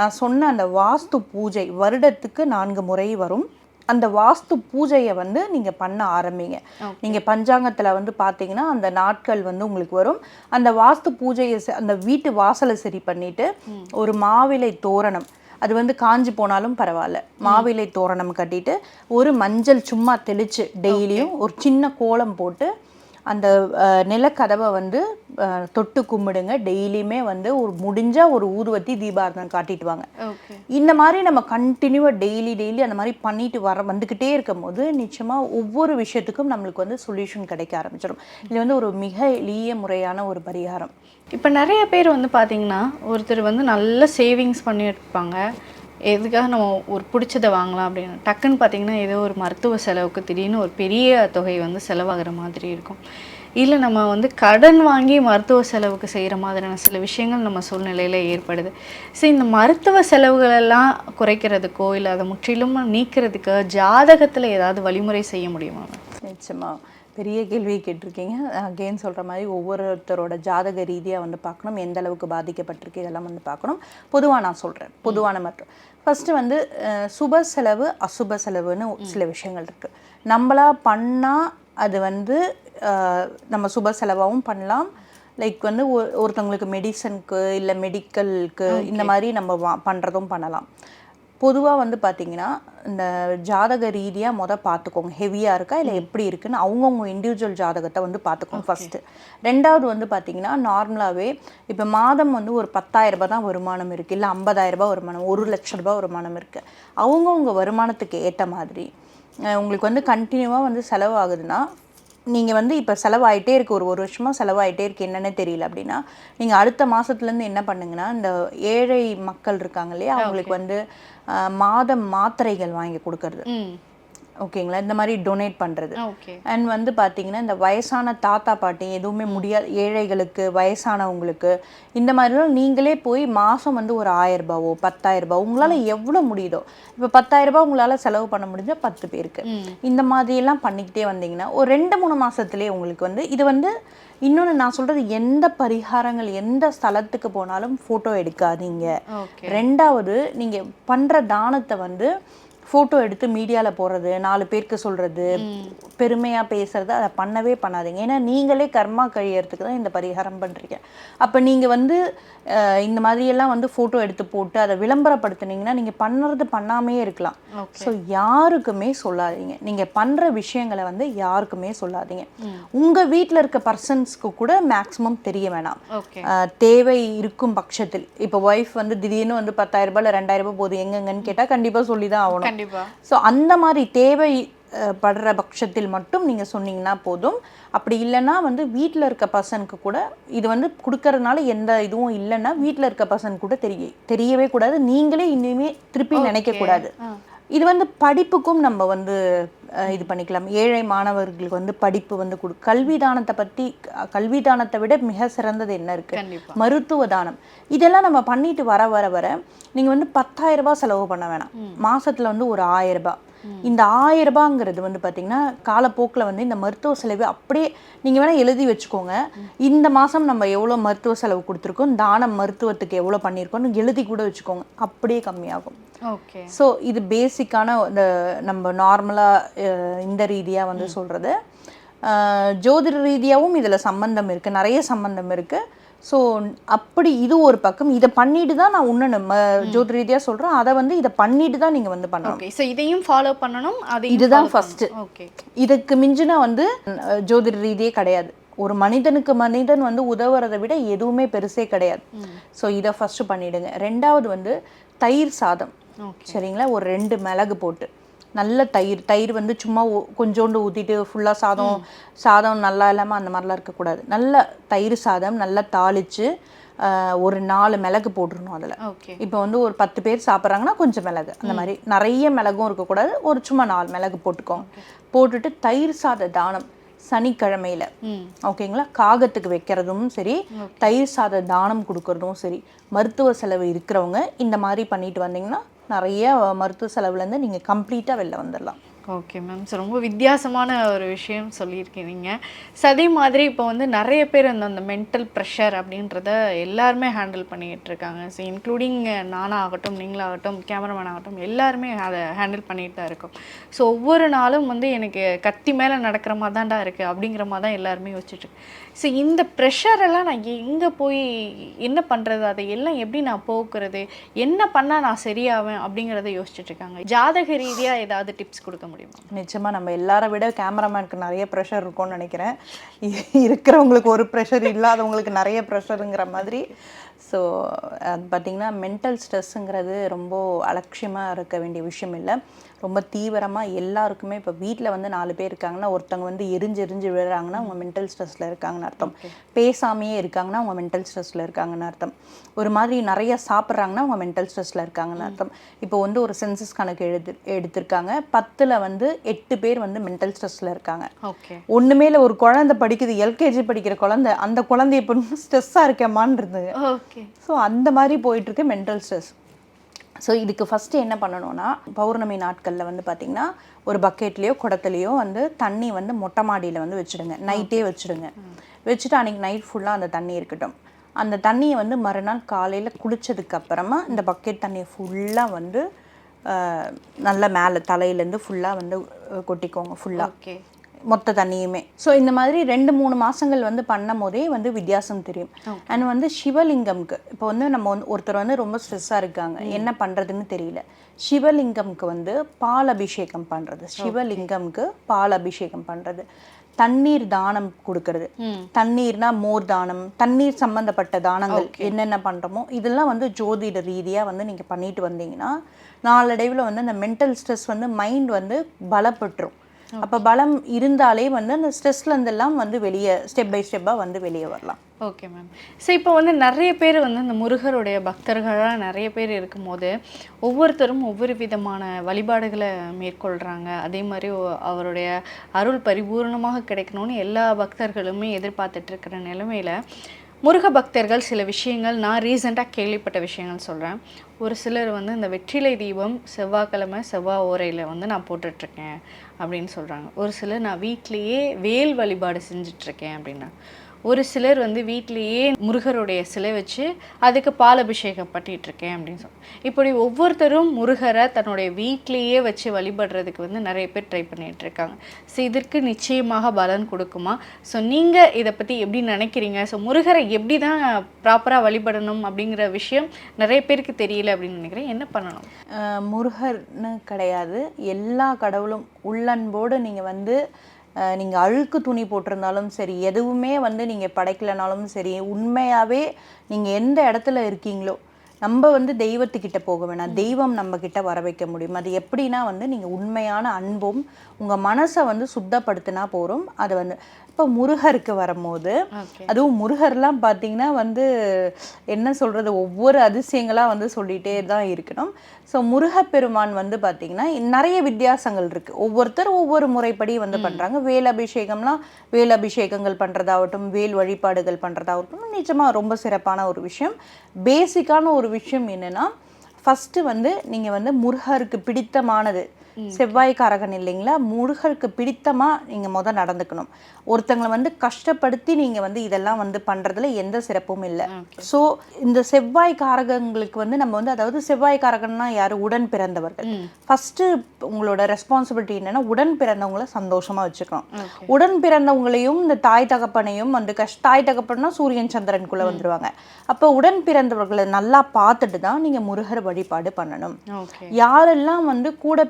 நான் சொன்ன அந்த வாஸ்து பூஜை வருடத்துக்கு நான்கு முறை வரும். அந்த வாஸ்து பூஜையை வந்து நீங்க பண்ண ஆரம்பிங்க. நீங்க பஞ்சாங்கத்துல வந்து பாத்தீங்கன்னா அந்த நாட்கள் வந்து உங்களுக்கு வரும். அந்த வாஸ்து பூஜையை அந்த வீட்டு வாசலை சரி பண்ணிட்டு ஒரு மாவிலை தோரணம். அது வந்து காஞ்சி போனாலும் பரவாயில்ல. மாவிலை தோரணம் கட்டிட்டு ஒரு மஞ்சள் சும்மா தெளிச்சு டெய்லியும் ஒரு சின்ன கோலம் போட்டு அந்த நிலக்கதவை வந்து தொட்டு கும்பிடுங்க. டெய்லியுமே வந்து ஒரு முடிஞ்சா ஒரு ஊதுவத்தி தீபாரதம் காட்டிட்டு வாங்க. இந்த மாதிரி நம்ம கண்டினியூவாக டெய்லி டெய்லி அந்த மாதிரி பண்ணிட்டு வர வந்துக்கிட்டே இருக்கும் போது நிச்சயமாக ஒவ்வொரு விஷயத்துக்கும் நம்மளுக்கு வந்து சொல்யூஷன் கிடைக்க ஆரம்பிச்சிடும் இது வந்து ஒரு மிக எளிய முறையான ஒரு பரிகாரம். இப்போ நிறைய பேர் வந்து பார்த்தீங்கன்னா ஒருத்தர் வந்து நல்ல சேவிங்ஸ் பண்ணி இருப்பாங்க எதுக்காக நம்ம ஒரு பிடிச்சதை வாங்கலாம் அப்படின்னு? டக்குன்னு பார்த்தீங்கன்னா ஏதோ ஒரு மருத்துவ செலவுக்கு திடீர்னு ஒரு பெரிய தொகை வந்து செலவாகிற மாதிரி இருக்கும். இல்லை நம்ம வந்து கடன் வாங்கி மருத்துவ செலவுக்கு செய்கிற மாதிரியான சில விஷயங்கள் நம்ம சூழ்நிலையில் ஏற்படுது. ஸோ இந்த மருத்துவ செலவுகள் எல்லாம் குறைக்கிறதுக்கோ இல்லை அதை முற்றிலும் நீக்கிறதுக்கு ஜாதகத்தில் ஏதாவது வழிமுறை செய்ய முடியுமா? மேம் நிச்சயமா. பெரிய கேள்வி கேட்டிருக்கீங்க. அகெயின் சொல்கிற மாதிரி ஒவ்வொருத்தரோட ஜாதக ரீதியாக வந்து பார்க்கணும். எந்த அளவுக்கு பாதிக்கப்பட்டிருக்கு இதெல்லாம் வந்து பார்க்கணும். பொதுவாக நான் சொல்கிறேன் பொதுவான மற்றும் ஃபஸ்ட்டு வந்து சுப செலவு அசுப செலவுன்னு சில விஷயங்கள் இருக்குது நம்மளா பண்ணால் அது வந்து நம்ம சுப செலவாகவும் பண்ணலாம். லைக் வந்து ஒரு- ஒருத்தவங்களுக்கு மெடிசனுக்கு இல்லை மெடிக்கலுக்கு இந்த மாதிரி நம்ம வா பண்ணுறதும் பண்ணலாம். பொதுவாக வந்து பார்த்தீங்கன்னா இந்த ஜாதக ரீதியாக முத பார்த்துக்கோங்க ஹெவியாக இருக்கா? இல்லை எப்படி இருக்குன்னு அவங்கவுங்க இண்டிவிஜுவல் ஜாதகத்தை வந்து பார்த்துக்கோங்க ஃபஸ்ட்டு ரெண்டாவது வந்து பார்த்தீங்கன்னா நார்மலாகவே இப்போ மாதம் வந்து ஒரு 10000 ரூபாய் தான் வருமானம் இருக்குது இல்லை 50000 ரூபாய் வருமானம் ஒரு லட்ச ரூபாய் வருமானம் இருக்குது அவங்கவுங்க வருமானத்துக்கு ஏற்ற மாதிரி உங்களுக்கு வந்து கண்டினியூவாக வந்து செலவாகுதுன்னா நீங்கள் வந்து இப்போ செலவாயிட்டே இருக்கு. ஒரு ஒரு வருஷமாக செலவாயிட்டே இருக்கு. என்னன்னு தெரியல அப்படின்னா நீங்கள் அடுத்த மாதத்துலேருந்து என்ன பண்ணுங்கன்னா இந்த ஏழை மக்கள் இருக்காங்க இல்லையா? அவங்களுக்கு வந்து மாதம் மாத்திரைகள் வாங்கி கொடுக்கறது. ஓகேங்களா? இந்த மாதிரி டொனேட் பண்ணுறது ஓகே. அண்ட் வந்து பார்த்தீங்கன்னா இந்த வயசான தாத்தா பாட்டி எதுவுமே முடியாத ஏழைகளுக்கு வயசானவங்களுக்கு இந்த மாதிரிலாம் நீங்களே போய் மாதம் வந்து ஒரு ஆயிரம் ரூபாவோ பத்தாயிரம் ரூபாய் உங்களால் எவ்வளோ முடியுதோ இப்போ பத்தாயிரம் ரூபாய் உங்களால் செலவு பண்ண முடிஞ்சா பத்து பேருக்கு. இந்த மாதிரியெல்லாம் பண்ணிக்கிட்டே வந்தீங்கன்னா ஒரு ரெண்டு மூணு மாசத்துலயே உங்களுக்கு வந்து இது வந்து இன்னொன்று நான் சொல்றது எந்த பரிகாரங்கள் எந்த ஸ்தலத்துக்கு போனாலும் ஃபோட்டோ எடுக்காதீங்க. ரெண்டாவது நீங்க பண்ற தானத்தை வந்து ஃபோட்டோ எடுத்து மீடியாவில் போடுறது நாலு பேருக்கு சொல்கிறது பெருமையாக பேசுறது அதை பண்ணவே பண்ணாதீங்க. ஏன்னா நீங்களே கர்மா கழியறதுக்கு தான் இந்த பரிகாரம் பண்ணுறீங்க அப்போ நீங்கள் வந்து இந்த மாதிரியெல்லாம் வந்து ஃபோட்டோ எடுத்து போட்டு அதை விளம்பரப்படுத்துனீங்கன்னா நீங்கள் பண்ணுறது பண்ணாமையே இருக்கலாம். ஸோ யாருக்குமே சொல்லாதீங்க. நீங்கள் பண்ணுற விஷயங்களை வந்து யாருக்குமே சொல்லாதீங்க. உங்கள் வீட்டில் இருக்க பர்சன்ஸ்க்கு கூட மேக்ஸிமம் தெரிய வேணாம். தேவை இருக்கும் பட்சத்தில். இப்போ ஒய்ஃப் வந்து திடீர்னு வந்து பத்தாயிரம் ரூபாய் இல்லை ரெண்டாயிரம் ரூபாய் போகுது எங்கெங்கன்னு கேட்டால் கண்டிப்பாக சொல்லி தான் ஆகணும். கண்டிப்பா. ஸோ அந்த மாதிரி தேவை படுற பட்சத்தில் மட்டும் நீங்கள் சொன்னீங்கன்னா போதும். அப்படி இல்லைன்னா வந்து வீட்டில் இருக்க பர்சனுக்கு கூட இது வந்து கொடுக்கறதுனால எந்த இதுவும் இல்லைன்னா வீட்டில் இருக்க பர்சன் கூட தெரிய தெரியவே கூடாது. நீங்களே இனிமே திருப்பி நினைக்கக்கூடாது. இது வந்து படிப்புக்கும் நம்ம வந்து இது பண்ணிக்கலாம். ஏழை மாணவர்களுக்கு வந்து படிப்பு வந்து கொடு கல்விதானத்தை பற்றி கல்விதானத்தை விட மிக சிறந்தது என்ன இருக்கு? மருத்துவ தானம். இதெல்லாம் நம்ம பண்ணிட்டு வர வர வர நீங்க வந்து பத்தாயிரம் ரூபாய் செலவு பண்ண வேணாம். மாசத்துல வந்து ஒரு ஆயிரம் ரூபாய். இந்த ஆயிரம் ரூபாங்கிறது வந்து பாத்தீங்கன்னா காலப்போக்கில் வந்து இந்த மருத்துவ செலவு அப்படியே நீங்க வேணா எழுதி வச்சுக்கோங்க. இந்த மாசம் நம்ம எவ்வளவு மருத்துவ செலவு கொடுத்துருக்கோம் தானம் மருத்துவத்துக்கு எவ்வளவு பண்ணியிருக்கோம்னு எழுதி கூட வச்சுக்கோங்க. அப்படியே கம்மியாகும். ஓகே. ஸோ இது பேசிக்கான இந்த நம்ம நார்மலாக இந்த ரீதியாக வந்து சொல்கிறது ஜோதிட ரீதியாகவும் இதில் சம்பந்தம் இருக்குது நிறைய சம்பந்தம் இருக்குது ஸோ அப்படி இது ஒரு பக்கம். இதை பண்ணிட்டு தான் நான் இன்னொன்று ஜோதிட ரீதியாக சொல்கிறேன் அதை வந்து இதை பண்ணிட்டு தான் நீங்கள் வந்து பண்ணணும். ஸோ இதையும் ஃபாலோ பண்ணணும் அதையும் இதுதான். பண்ணணும். ஓகே இதுக்கு மிஞ்சினா வந்து ஜோதிட ரீதியே கிடையாது. ஒரு மனிதனுக்கு மனிதன் வந்து உதவுறதை விட எதுவுமே பெருசே கிடையாது. ஸோ இதை ஃபர்ஸ்ட் பண்ணிடுங்க. ரெண்டாவது வந்து தயிர் சாதம். சரிங்களா? ஒரு ரெண்டு மிளகு போட்டு. நல்ல தயிர் தயிர் வந்து சும்மா கொஞ்சோண்டு ஊற்றிட்டு ஃபுல்லாக சாதம் சாதம் நல்லா இல்லாமல் அந்த மாதிரிலாம் இருக்கக்கூடாது. நல்ல தயிர் சாதம் நல்லா தாளித்து ஒரு நாலு மிளகு போட்டுருணும் அதில். இப்போ வந்து ஒரு பத்து பேர் சாப்பிட்றாங்கன்னா கொஞ்சம் மிளகு அந்த மாதிரி. நிறைய மிளகும் இருக்கக்கூடாது. ஒரு சும்மா நாலு மிளகு போட்டுக்கோங்க போட்டுட்டு தயிர் சாத தானம் சனிக்கிழமையில. ஓகேங்களா? காகத்துக்கு வைக்கிறதும் சரி தயிர் சாத தானம் கொடுக்கறதும் சரி மருத்துவ செலவு இருக்கிறவங்க இந்த மாதிரி பண்ணிட்டு வந்தீங்கன்னா நிறைய மருத்துவ செலவுலேருந்து நீங்கள் கம்ப்ளீட்டாக வெளில வந்துடலாம். Okay ma'am. ஸோ ரொம்ப வித்தியாசமான ஒரு விஷயம் சொல்லியிருக்கீங்க ஸோ அதே மாதிரி இப்போ வந்து நிறைய பேர் அந்த அந்த மென்டல் ப்ரெஷர் அப்படின்றத எல்லாருமே ஹேண்டில் பண்ணிகிட்டு இருக்காங்க. ஸோ இன்க்ளூடிங் நானாகட்டும் நீங்களாகட்டும் கேமராமேன் ஆகட்டும் எல்லாருமே அதை ஹேண்டில் பண்ணிட்டு தான் இருக்கோம். ஸோ ஒவ்வொரு நாளும் வந்து எனக்கு கத்தி மேலே நடக்கிற மாதிரி தான்டா இருக்குது அப்படிங்கிற மாதிரி தான் எல்லாருமே யோசிச்சுட்டு ஸோ இந்த ப்ரெஷரெல்லாம் நான் எங்கே போய் என்ன பண்ணுறது அதை எல்லாம் எப்படி நான் போக்குறது? என்ன பண்ணால் நான் சரியாவேன்? அப்படிங்கிறத யோசிச்சுட்டு இருக்காங்க. ஜாதக ரீதியாக ஏதாவது டிப்ஸ் கொடுக்க முடியுமா? நிச்சயமாக நம்ம எல்லாரை விட கேமராமேனுக்கு நிறைய ப்ரெஷர் இருக்கும்னு நினைக்கிறேன். இருக்கிறவங்களுக்கு ஒரு ப்ரெஷர் இல்லாதவங்களுக்கு நிறைய ப்ரெஷருங்கிற மாதிரி. ஸோ அது பார்த்திங்கன்னா மென்டல் ஸ்ட்ரெஸ்ஸுங்கிறது ரொம்ப அலட்சியமாக இருக்க வேண்டிய விஷயம் இல்லை. ரொம்ப தீவிரமாக எல்லாருக்குமே இப்போ வீட்டில் வந்து நாலு பேர் இருக்காங்கன்னா ஒருத்தவங்க வந்து எரிஞ்சு எரிஞ்சு விழுறாங்கன்னா அவங்க மென்டல் ஸ்ட்ரெஸ்ஸில் இருக்காங்கன்னு அர்த்தம். பேசாமையே இருக்காங்கன்னா அவங்க மென்டல் ஸ்ட்ரெஸ்ஸில் இருக்காங்கன்னு அர்த்தம். ஒரு மாதிரி நிறைய சாப்பிட்றாங்கன்னா அவங்க மென்டல் ஸ்ட்ரெஸ்ஸில் இருக்காங்கன்னு அர்த்தம். இப்போ வந்து ஒரு சென்சஸ் கணக்கு எழுது எடுத்திருக்காங்க. பத்தில் வந்து எட்டு பேர் வந்து மென்டல் ஸ்ட்ரெஸ்ஸில் இருக்காங்க. ஓகே ஒண்ணுமே இல்ல ஒரு குழந்தை படிக்குது எல்கேஜி படிக்கிற குழந்தை அந்த குழந்தை இப்போ ஸ்ட்ரெஸ்ஸாக இருக்கேம்மான்னு இருந்தது. ஓகே ஸோ அந்த மாதிரி போயிட்டு இருக்கு மென்டல் ஸ்ட்ரெஸ் ஸோ இதுக்கு ஃபஸ்ட்டு என்ன பண்ணணும்னா பௌர்ணமி நாட்களில் வந்து பார்த்திங்கன்னா ஒரு பக்கெட்லேயோ குடத்துலையோ வந்து தண்ணி வந்து மொட்டை மாடியில் வந்து வச்சுடுங்க. நைட்டே வச்சுடுங்க. வச்சுட்டு அன்றைக்கி நைட் ஃபுல்லாக அந்த தண்ணி இருக்கட்டும். அந்த தண்ணியை வந்து மறுநாள் காலையில் குளித்ததுக்கப்புறமா இந்த பக்கெட் தண்ணியை ஃபுல்லாக வந்து நல்லா நல்ல மேலே தலையிலேருந்து ஃபுல்லாக வந்து கொட்டிக்கோங்க ஃபுல்லாக ஓகே மொத்த தண்ணியுமே. ஸோ இந்த மாதிரி ரெண்டு மூணு மாசங்கள் வந்து பண்ணும் போதே வந்து வித்தியாசம் தெரியும். அண்ட் வந்து சிவலிங்கம்க்கு இப்போ வந்து நம்ம வந்து ஒருத்தர் வந்து ரொம்ப ஸ்ட்ரெஸ்ஸாக இருக்காங்க. என்ன பண்ணுறதுன்னு தெரியல. சிவலிங்கம்க்கு வந்து பால் அபிஷேகம் பண்ணுறது சிவலிங்கம்க்கு பால் அபிஷேகம் பண்ணுறது தண்ணீர் தானம் கொடுக்கறது. தண்ணீர்னா மோர் தானம் தண்ணீர் சம்பந்தப்பட்ட தானங்கள் என்னென்ன பண்றோமோ இதெல்லாம் வந்து ஜோதிட ரீதியா வந்து நீங்க பண்ணிட்டு வந்தீங்கன்னா நாளடைவில் வந்து அந்த மென்டல் ஸ்ட்ரெஸ் வந்து மைண்ட் வந்து பலப்பட்டுரும் அப்ப பலம் இருந்தாலே வந்து அந்த ஸ்ட்ரெஸ்ல இருந்தெல்லாம் வந்து வெளியே ஸ்டெப் பை ஸ்டெப்பா வந்து வெளியே வரலாம். ஓகே மேம் ஸோ இப்போ வந்து நிறைய பேர் வந்து இந்த முருகருடைய பக்தர்களாக நிறைய பேர் இருக்கும்போது ஒவ்வொருத்தரும் ஒவ்வொரு விதமான வழிபாடுகளை மேற்கொள்கிறாங்க அதே மாதிரி அவருடைய அருள் பரிபூர்ணமாக கிடைக்கணும்னு எல்லா பக்தர்களுமே எதிர்பார்த்துட்டு இருக்கிற நிலைமையில முருக பக்தர்கள் சில விஷயங்கள் நான் ரீசெண்டாக கேள்விப்பட்ட விஷயங்கள் சொல்கிறேன் ஒரு சிலர் வந்து இந்த வெற்றிலை தீபம் செவ்வாய்க்கிழமை செவ்வாய் ஓரையில் வந்து நான் போட்டுட்ருக்கேன் அப்படின்னு சொல்கிறாங்க ஒரு சிலர் நான் வீட்லேயே வேல் வழிபாடு செஞ்சிட்ருக்கேன் அப்படின்னா ஒரு சிலர் வந்து வீட்லேயே முருகருடைய சிலை வச்சு அதுக்கு பால் அபிஷேகம் பண்ணிட்டு இருக்கேன் அப்படின்னு சொல்லி இப்படி ஒவ்வொருத்தரும் முருகரை தன்னுடைய வீட்டிலேயே வச்சு வழிபடுறதுக்கு வந்து நிறைய பேர் ட்ரை பண்ணிகிட்ருக்காங்க இருக்காங்க ஸோ இதற்கு நிச்சயமாக பலன் கொடுக்குமா? ஸோ நீங்கள் இதை பற்றி எப்படி நினைக்கிறீங்க? ஸோ முருகரை எப்படி தான் ப்ராப்பராக வழிபடணும் அப்படிங்கிற விஷயம் நிறைய பேருக்கு தெரியல அப்படின்னு நினைக்கிறேன். என்ன பண்ணணும்? முருகர்னு கிடையாது. எல்லா கடவுளும் உள்ளன்போடு நீங்கள் வந்து அஹ் நீங்க அழுக்கு துணி போட்டிருந்தாலும் சரி எதுவுமே வந்து நீங்க படைக்கலனாலும் சரி உண்மையாவே நீங்க எந்த இடத்துல இருக்கீங்களோ நம்ம வந்து தெய்வத்துக்கிட்ட போக வேணாம். தெய்வம் நம்ம கிட்ட வர வைக்க முடியும். அது எப்படின்னா வந்து நீங்க உண்மையான அன்பும் உங்க மனசை வந்து சுத்தப்படுத்தினா போறோம் அது வந்து இப்போ முருகருக்கு வரும்போது அதுவும் முருகர்லாம் பார்த்தீங்கன்னா வந்து என்ன சொல்றது ஒவ்வொரு அதிசயங்களா வந்து சொல்லிட்டே தான் இருக்கணும். ஸோ முருகப்பெருமான் வந்து பார்த்தீங்கன்னா நிறைய வித்தியாசங்கள் இருக்கு. ஒவ்வொருத்தர் ஒவ்வொரு முறைப்படி வந்து பண்றாங்க. வேல் அபிஷேகம்லாம் வேல் அபிஷேகங்கள் பண்றதாகட்டும் வேல் வழிபாடுகள் பண்றதாகட்டும் நிஜமா ரொம்ப சிறப்பான ஒரு விஷயம். பேசிக்கான ஒரு விஷயம் என்னன்னா ஃபஸ்ட்டு வந்து நீங்க வந்து முருகருக்கு பிடித்தமானது. செவ்வாய்க்காரகன் இல்லைங்களா? முருகருக்கு பிடித்தமா நீங்க முத நடந்துக்கணும். ஒருத்தங்களை வந்து கஷ்டப்படுத்தி நீங்க வந்து இதெல்லாம் வந்து பண்றதுல எந்த சிறப்பும் இல்லை. ஸோ இந்த செவ்வாய் காரகங்களுக்கு வந்து நம்ம வந்து அதாவது செவ்வாய் காரகன்னா யாரு? உடன் பிறந்தவர்கள். ஃபர்ஸ்ட் உங்களோட ரெஸ்பான்சிபிலிட்டி என்னன்னா உடன் பிறந்தவங்கள சந்தோஷமா வச்சுக்கணும். உடன் பிறந்தவங்களையும் இந்த தாய் தகப்பனையும் வந்து கஷ் தாய் தகப்பன்னா சூரியன் சந்திரனுக்குள்ள வந்துருவாங்க. அப்போ உடன் பிறந்தவர்களை நல்லா பார்த்துட்டு தான் நீங்க முருகர் வழிபாடு பண்ணணும். யாரெல்லாம் வந்து கூட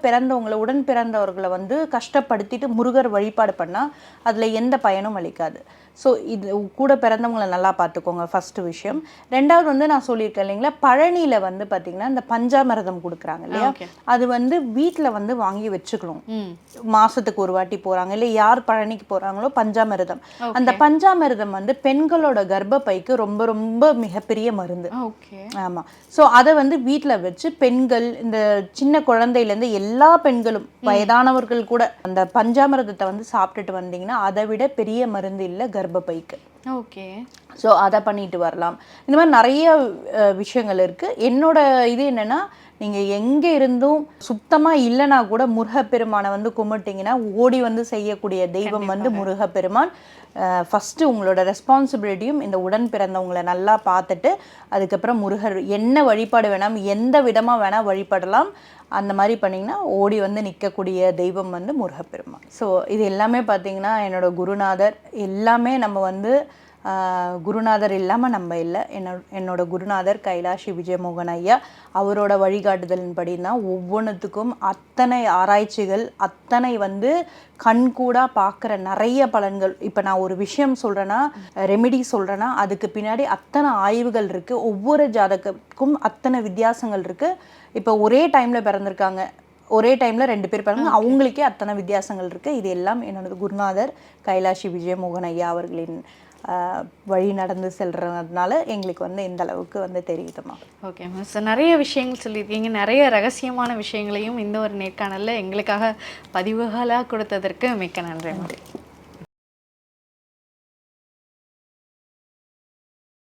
பிறந்தவங்களை உடன் பிறந்தவர்களை வந்து கஷ்டப்படுத்திட்டு முருகர் வழிபாடு பண்ணால் அதுல எந்த பயனும் அளிக்காது. ஸோ இது கூட பிறந்தவங்களை நல்லா பார்த்துக்கோங்க ஃபர்ஸ்ட் விஷயம். ரெண்டாவது வந்து நான் சொல்லியிருக்கேன் இல்லைங்களா பழனியில வந்து பாத்தீங்கன்னா இந்த பஞ்சாமிரதம் கொடுக்குறாங்க இல்லையா? அது வந்து வீட்ல வந்து வாங்கி வச்சுக்கணும். ம். மாசத்துக்கு ஒரு வாட்டி போறாங்க இல்லை யார் பழனிக்கு போறாங்களோ பஞ்சாமிர்தம். அந்த பஞ்சாமிர்தம் வந்து பெண்களோட கர்ப்பப்பைக்கு ரொம்ப ரொம்ப மிகப்பெரிய மருந்து. ஓகே ஆமா. சோ அதை வந்து வீட்ல வச்சு பெண்கள் இந்த சின்ன குழந்தையில இருந்து எல்லா பெண்களும் வயதானவர்கள் கூட அந்த பஞ்சாமிர்தத்தை வந்து சாப்பிட்டுட்டு வந்தீங்கன்னா அதை விட பெரிய மருந்து இல்ல கர்ப்பப்பைக்கு ஓகே. ஸோ அதை பண்ணிட்டு வரலாம். இந்த மாதிரி நிறைய விஷயங்கள் இருக்கு. என்னோட இது என்னன்னா நீங்க எங்க இருந்தும் சுத்தமா இல்லைனா கூட முருகப்பெருமானை வந்து கும்பிட்டீங்கன்னா ஓடி வந்து செய்யக்கூடிய தெய்வம் வந்து முருகப்பெருமான். ஃபர்ஸ்ட் உங்களோட ரெஸ்பான்சிபிலிட்டியும் இந்த உடன் பிறந்தவங்களை நல்லா பார்த்துட்டு அதுக்கப்புறம் முருகர் என்ன வழிபாடு வேணாம் எந்த விதமா வேணா வழிபடலாம் அந்த மாதிரி பண்ணிங்கன்னா ஓடி வந்து நிற்கக்கூடிய தெய்வம் வந்து முருகப்பெருமான். ஸோ இது எல்லாமே பார்த்தீங்கன்னா என்னோட குருநாதர். எல்லாமே நம்ம வந்து குருநாதர் இல்லாமல் நம்ம இல்லை. என்னோட என்னோட குருநாதர் கைலாஷி விஜயமோகன் ஐயா அவரோட வழிகாட்டுதலின்படி தான் ஒவ்வொன்றுத்துக்கும் அத்தனை ஆராய்ச்சிகள் அத்தனை வந்து கண்கூடா பார்க்குற நிறைய பலன்கள். இப்போ நான் ஒரு விஷயம் சொல்கிறேன்னா ரெமெடி சொல்கிறேன்னா அதுக்கு பின்னாடி அத்தனை ஆய்வுகள் இருக்குது ஒவ்வொரு ஜாதகத்துக்கும் அத்தனை வித்தியாசங்கள் இருக்குது இப்போ ஒரே டைமில் பிறந்திருக்காங்க. ஒரே டைமில் ரெண்டு பேர் பிறந்தாங்க அவங்களுக்கே அத்தனை வித்தியாசங்கள் இருக்குது இது எல்லாம் என்னோட குருநாதர் கைலாஷி விஜயமோகன் ஐயா அவர்களின் வழி நடந்து செல்றதுனால எங்களுக்கு வந்து இந்த அளவுக்கு வந்து தெரியுதுமா ஓகே மிஸ் நிறைய விஷயங்கள் சொல்லியிருக்கீங்க. நிறைய ரகசியமான விஷயங்களையும் இந்த ஒரு நேர்காணலில் எங்களுக்காக பதிவுகளாக கொடுத்ததற்கு மிக்க நன்றி